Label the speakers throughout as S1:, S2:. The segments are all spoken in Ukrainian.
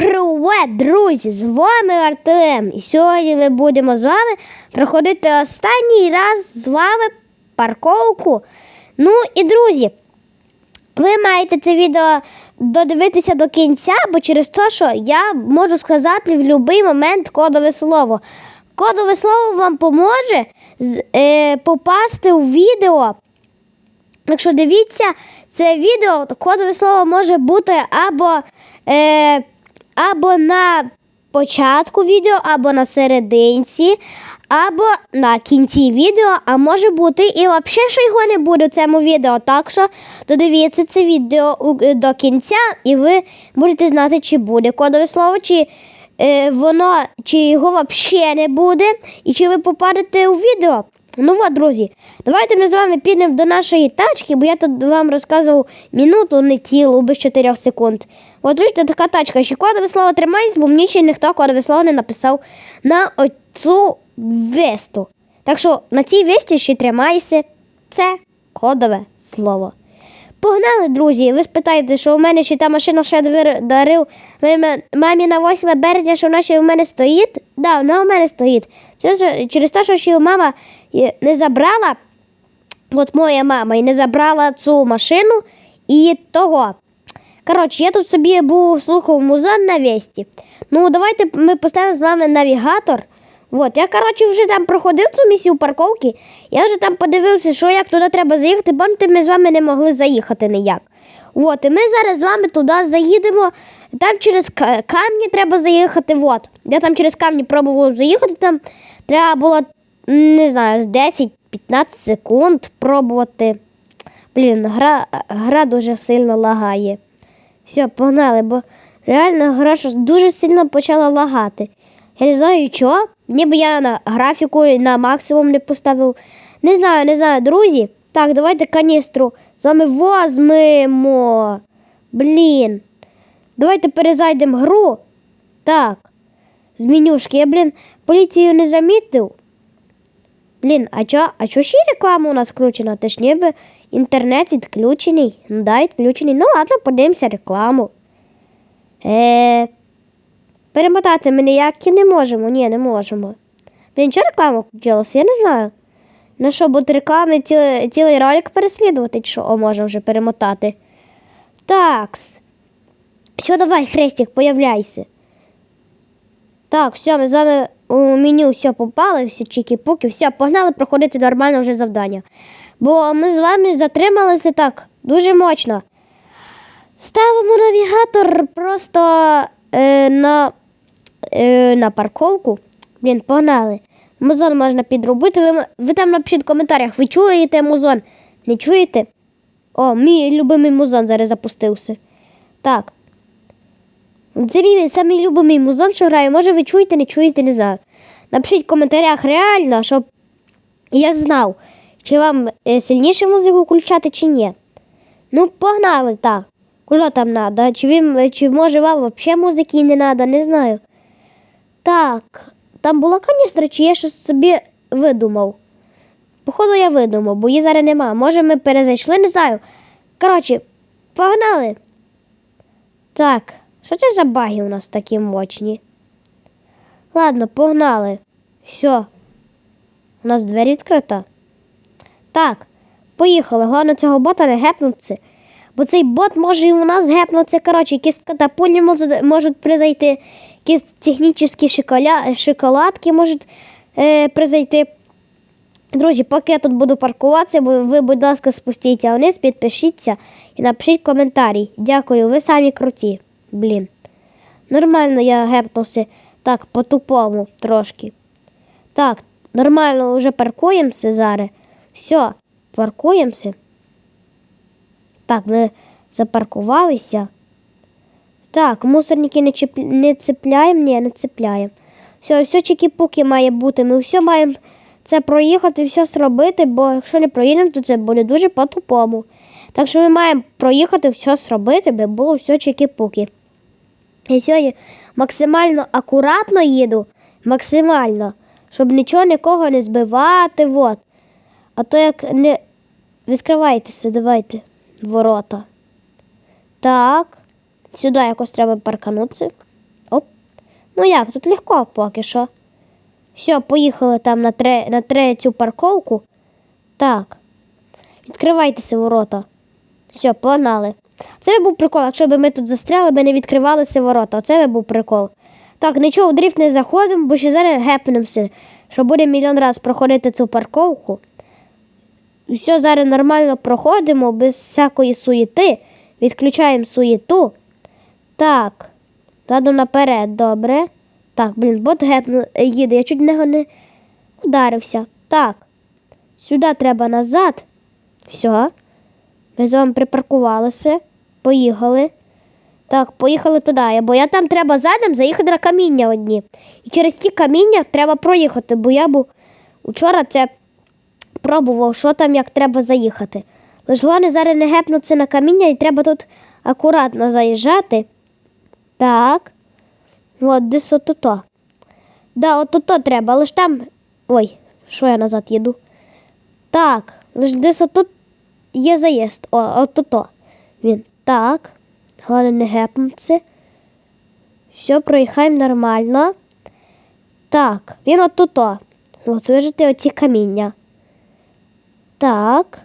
S1: Привет, друзі! З вами Артем. І сьогодні ми будемо з вами проходити останній раз з вами парковку. Ну і друзі, ви маєте це відео додивитися до кінця, бо через те, що я можу сказати в будь-який момент кодове слово. Кодове слово вам поможе е, попасти у відео. Якщо дивіться це відео, то кодове слово може бути або, е, або на початку відео, або на серединці, або на кінці відео, а може бути і взагалі, що його не буде в цьому відео. Так що додивіться це відео е, до кінця, і ви будете знати, чи буде кодове слово, чи е, воно, чи його взагалі не буде, і чи ви попадете у відео. Ну от, друзі, давайте ми з вами підемо до нашої тачки, бо я тут вам розказував минуту, не цілу, без 4 секунд. От бачите, така тачка, ще кодове слово тримайся, бо мені ще ніхто кодове слово не написав на оцю весту. Так що на цій весті ще тримайся. Це кодове слово. Погнали, друзі. Ви спитаєте, що у мене ще та машина ще дарив мамі- на 8 березня, що вона ще у мене стоїть. Да, вона у мене стоїть. Через, через те, що ще мама не забрала, от моя мама і не забрала цю машину і того. Коротше, я тут собі був слухав музон на весті. Ну, давайте ми поставимо з вами навігатор. От, я, коротше, вже там проходив цю місію парковки. Я вже там подивився, що як туди треба заїхати, бо ми з вами не могли заїхати ніяк. От, і ми зараз з вами туди заїдемо. Там через камні треба заїхати. От. Я там через камні пробував заїхати, там треба було, не знаю, з 10-15 секунд пробувати. Блін, гра, гра дуже сильно лагає. Все, погнали, бо реально гра дуже сильно почала лагати. Я не знаю чого. Ніби я на графіку на максимум не поставив. Не знаю, не знаю, друзі. Так, давайте каністру з вами возьмемо. Блін. Давайте перезайдемо гру. Так. З менюшки. Я, блін, поліцію не замітив. Блін, а чо, а чо ще реклама у нас включена? Та ж ніби інтернет відключений. Да, відключений. Ну ладно, подивимося рекламу. Е, перемотати ми ніякі не можемо. Ні, не можемо. Блін, чого реклама включилася? Я не знаю. На що, буде реклами цілий, цілий ролик переслідувати, що? О, можна вже перемотати. Такс. Що, давай, хрестик, появляйся. Так, все, ми з вами у меню все попали, всі чіки-пуки, все, погнали проходити нормально вже завдання. Бо ми з вами затрималися так дуже мощно. Ставимо навігатор просто е, на, е, на парковку. Блін, погнали. Музон можна підробити. Ви, ви там напишіть в коментарях, ви чуєте музон? Не чуєте? О, мій любимий музон зараз запустився. Так. Це мій самий любимий музон, що грає. Може ви чуєте, не чуєте, не знаю. Напишіть в коментарях реально, щоб я знав, чи вам е, сильніше музику включати, чи ні. Ну, погнали так. Куди там треба? Чи, він, чи може вам взагалі музики не треба, не знаю. Так, там була каністра, чи я щось собі видумав. Походу, я видумав, бо її зараз нема. Може, ми перезайшли, не знаю. Коротше, погнали. Так, що це за баги у нас такі мощні? Ладно, погнали. Все. У нас двері відкрита. Так, поїхали. Головне цього бота не гепнутися. Бо цей бот може і у нас гепнутися. Коротше, якісь катапульні можуть, призайти, якісь технічні шоколя... шоколадки можуть е, призайти. Друзі, поки я тут буду паркуватися, ви, будь ласка, спустіться вниз, підпишіться і напишіть коментарі. Дякую, ви самі круті. Блін. Нормально я гепнувся так по-тупому трошки. Так, нормально вже паркуємося зараз. Все, паркуємося. Так, ми запаркувалися. Так, мусорники не, чіп... не цепляємо, ні, не цепляємо. Все, все чекі-пуки має бути. Ми все маємо це проїхати, все зробити, бо якщо не проїдемо, то це буде дуже по-тупому. Так що ми маємо проїхати, все зробити, бо було все чекі-пуки. Я сьогодні максимально акуратно їду, максимально, щоб нічого нікого не збивати. Вот. А то як не відкривайтеся, давайте ворота. Так, сюди якось треба парканутися. Ну як, тут легко поки що. Все, поїхали там на, тре, на третю парковку. Так. Відкривайтеся ворота. Все, погнали. Це би був прикол, якщо б ми тут застряли, би не відкривалися ворота. Оце би був прикол. Так, нічого, в дріфт не заходимо, бо ще зараз гепнемося, що буде мільйон раз проходити цю парковку. І все, зараз нормально проходимо, без всякої суєти. Відключаємо суєту. Так. Ладно наперед, добре. Так, блін, бот гепну їде, я чуть нього не ударився. Так. Сюди треба назад. Все. Ми з вами припаркувалися. Поїхали. Так, поїхали туди. Бо я там треба задом заїхати на каміння одні. І через ті каміння треба проїхати, бо я був учора це пробував, що там як треба заїхати. Лиш головне зараз не гепнутися на каміння і треба тут акуратно заїжджати. Так. От, десь отуто. Да, отуто треба, лиш там. Ой, що я назад їду? Так, лиш десь отут є заїзд. О, отуто. Він. Так. Головне не гепнутися. Все, проїхаємо нормально. Так, він отуто. От вижити оці каміння. Так.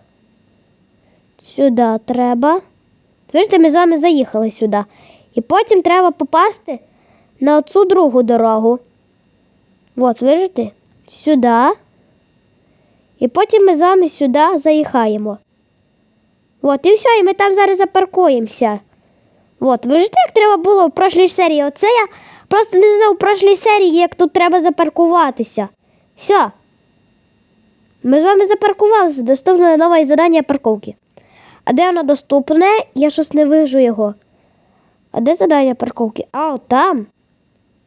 S1: Сюди треба. Бачите, ми з вами заїхали сюди. І потім треба попасти на оцю другу дорогу. От, бачите? Сюди. І потім ми з вами сюди заїхаємо. От, і все, і ми там зараз запаркуємося. От, ви ж як треба було в прошлій серії. Оце я просто не знав в прошлій серії, як тут треба запаркуватися. Все. Ми з вами запаркувалися. Доступне нове задання парковки. А де воно доступне? Я щось не вижу його. А де задання парковки? А, от там.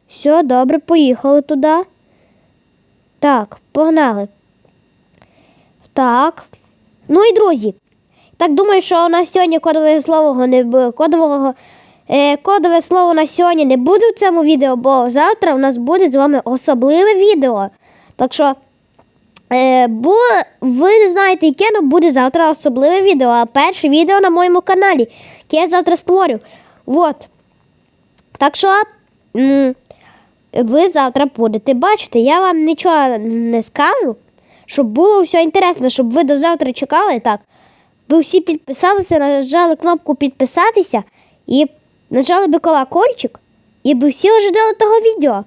S1: Все, добре, поїхали туди. Так, погнали. Так. Ну і друзі. Так думаю, що у нас сьогодні кодове слово не бу- кодового. Е, кодове слово на сьогодні не буде в цьому відео, бо завтра у нас буде з вами особливе відео. Так що, е, бу, ви не знаєте, яке але буде завтра особливе відео, а перше відео на моєму каналі, яке я завтра створю. Вот. Так що, ви завтра будете бачити, я вам нічого не скажу, щоб було все інтересно, щоб ви до завтра чекали так. Ви всі підписалися, нажали кнопку підписатися і нажали би колокольчик, і би всі ожидали того відео.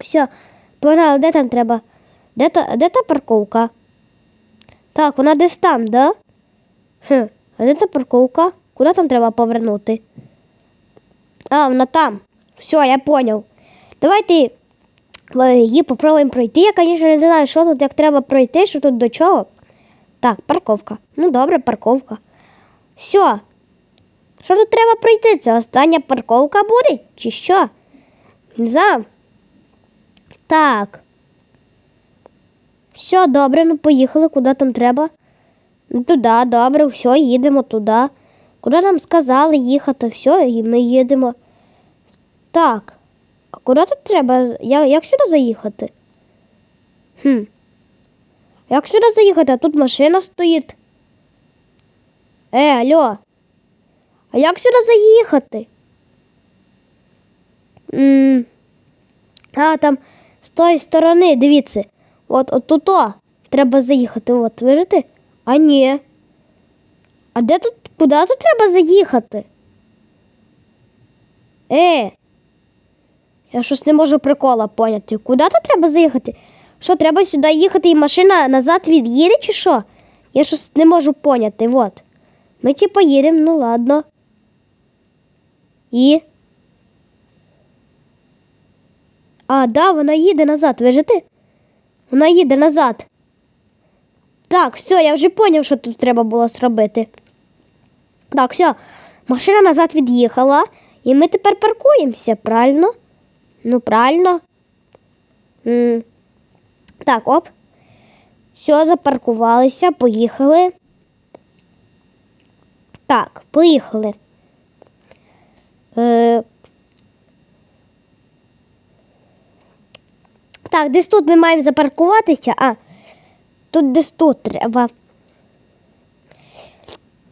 S1: Все, погнали, де там треба? Де та, де та парковка? Так, вона десь там, да? Хм, а де та парковка? Куди там треба повернути? А, вона там. Все, я поняв. Давайте е, її попробуємо пройти. Я, звісно, не знаю, що тут, як треба пройти, що тут до чого. Так, парковка. Ну, добре, парковка. Все. Що тут треба пройти? Це остання парковка буде? Чи що? Не знаю. Так. Все, добре, ну поїхали, куди там треба. Ну, туди, добре, все, їдемо туди. Куди нам сказали їхати, все, і ми їдемо. Так. А куди тут треба? Як сюди заїхати? Хм. Як сюди заїхати? А тут машина стоїть. Е, алло. А як сюди заїхати? м А, там з тої сторони, дивіться. От от тут треба заїхати. От, видите? А ні. А де тут, куди тут треба заїхати? Е. Я щось не можу прикола поняти. Куди тут треба заїхати? Що, треба сюди їхати і машина назад від'їде чи що? Я щось не можу поняти. Вот. Ми типу їдемо, ну ладно. І. А, да, вона їде назад, вижите? Вона їде назад. Так, все, я вже поняв, що тут треба було зробити. Так, все, машина назад від'їхала, і ми тепер паркуємося, правильно? Ну, правильно. М. Так, оп. Все, запаркувалися, поїхали. Так, поїхали. Е... Так, десь тут ми маємо запаркуватися, а тут десь тут треба.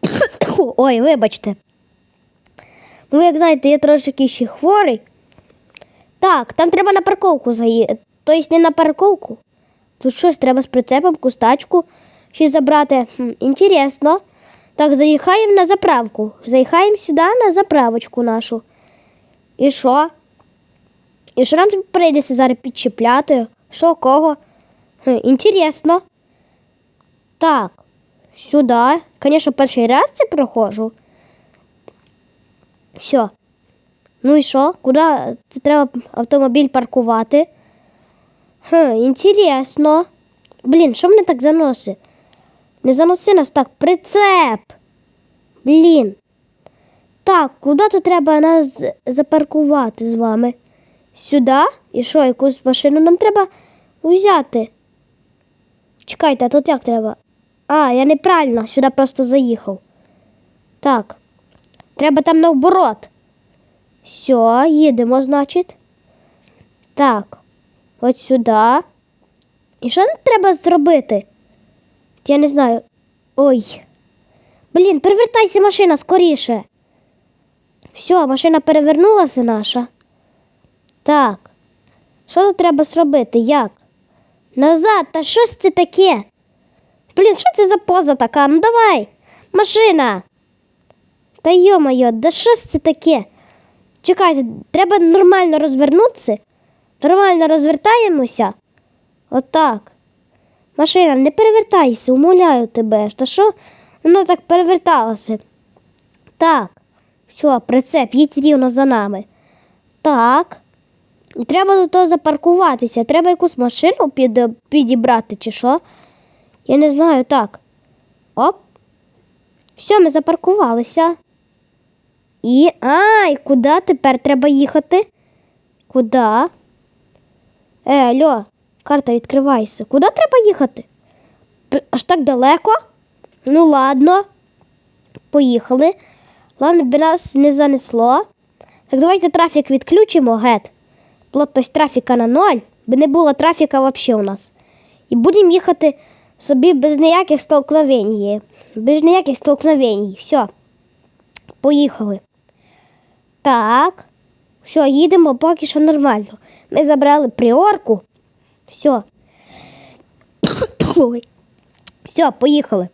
S1: Ой, вибачте. Ну, як знаєте, я трошки ще хворий. Так, там треба на парковку заїхати. Тобто не на парковку. Тут щось треба з прицепом, кустачку щось забрати. Хм, інтересно. Так, заїхаємо на заправку. Заїхаємо сюди на заправочку нашу. І що? І що нам прийдеться зараз підчіпляти? Що, кого? Хм, інтересно. Так, сюди. Звісно, перший раз це проходжу. Все. Ну і що? Куди це треба автомобіль паркувати? Хм, інтересно. Блін, що мене так заносить? Не заноси нас так, прицеп. Блін. Так, куди тут треба нас запаркувати з вами? Сюди? І що, якусь машину нам треба взяти? Чекайте, а тут як треба? А, я неправильно, сюди просто заїхав. Так. Треба там наоборот. Все, їдемо, значить. Так. От сюди. І що нам треба зробити? Я не знаю. Ой. Блін, перевертайся машина скоріше. Все, машина перевернулася наша. Так. Що тут треба зробити? Як? Назад, та що ж це таке? Блін, що це за поза така? Ну давай, машина. Та йо-моє, да що ж це таке? Чекайте, треба нормально розвернутися. Нормально розвертаємося. Отак. Машина, не перевертайся, умоляю тебе. Та що воно так переверталося? Так. Все, прицеп, їдь рівно за нами. Так. Треба до того запаркуватися. Треба якусь машину під, підібрати, чи що? Я не знаю, так. Оп. Все, ми запаркувалися. І. А, і куди тепер треба їхати? Куди? Е, алло, карта відкривайся. Куди треба їхати? Аж так далеко? Ну, ладно. Поїхали. Головне, би нас не занесло. Так давайте трафік відключимо, гет. Плотність трафіка на ноль, би не було трафіка взагалі у нас. І будемо їхати собі без ніяких столкновень. Без ніяких столкновень. Все. Поїхали. Так. Все, їдемо поки що нормально. Ми забрали приорку. Все. Ой. Все, поїхали.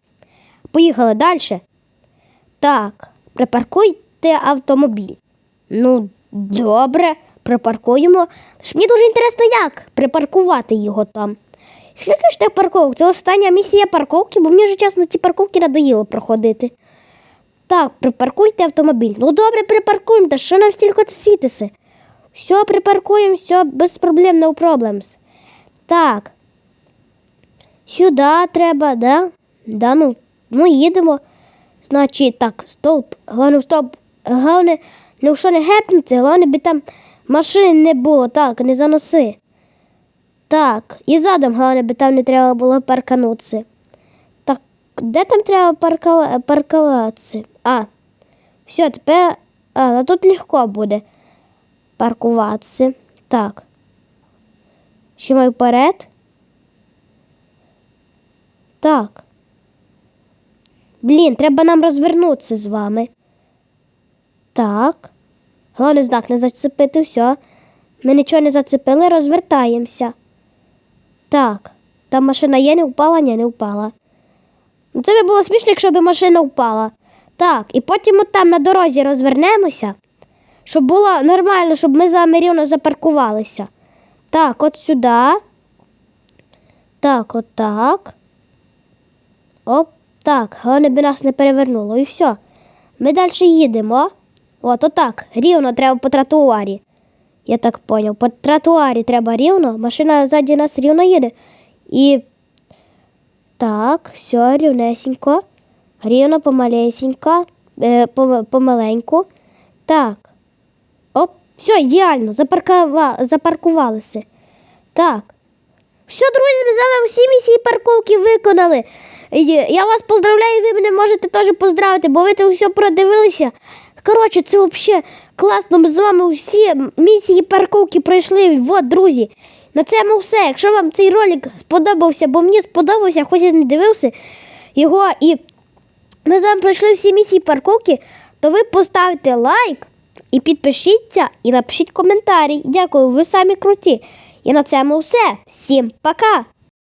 S1: Поїхали далі. Так, припаркуйте автомобіль. Ну, добре, припаркуємо. Мені дуже інтересно, як припаркувати його там. Скільки ж тих парковок? Це остання місія парковки, бо мені вже чесно ті парковки надоїло проходити. Так, припаркуйте автомобіль. Ну добре, припаркуємо, та що нам стільки це? Все, припаркуємо, все, без проблем, no problems. Так. Сюди треба, да? Да, ну, ну їдемо. Значить, так, стовп, головне, стоп, головне, ну що не гепнеться, головне би там машин не було, так, не заноси. Так, і задом, головне, би там не треба було парканутися. Так, де там треба паркова- паркуватися? А, все, тепер, а, ну тут легко буде паркуватися. Так. Ще маю вперед. Так. Блін, треба нам розвернутися з вами. Так. Головне знак не зацепити, все. Ми нічого не зацепили, розвертаємося. Так. Там машина є, не впала? Ні, не впала. Ну, Це би було смішно, якщо б машина впала. Так, і потім от там на дорозі розвернемося, щоб було нормально, щоб ми з вами рівно запаркувалися. Так, от сюди. Так, от так. Оп, так, головне би нас не перевернуло. І все. Ми далі їдемо. От отак, рівно треба по тротуарі. Я так поняв. По тротуарі треба рівно, машина ззаді нас рівно їде. І так, все, рівнесенько. Рівно, помалесенько, е, помаленьку. Так. Все, ідеально, запаркува... запаркувалися. Так. Все, друзі, ми з вами всі місії парковки виконали. Я вас поздравляю, ви мене можете теж поздравити, бо ви це все продивилися. Коротше, це взагалі класно. Ми з вами всі місії парковки пройшли. Вот, друзі. На цьому все. Якщо вам цей ролик сподобався, бо мені сподобався, хоч я не дивився його, і ми з вами пройшли всі місії парковки, то ви поставте лайк І підпишіться і напишіть коментарі. Дякую, ви самі круті. І на цьому все. Всім пока!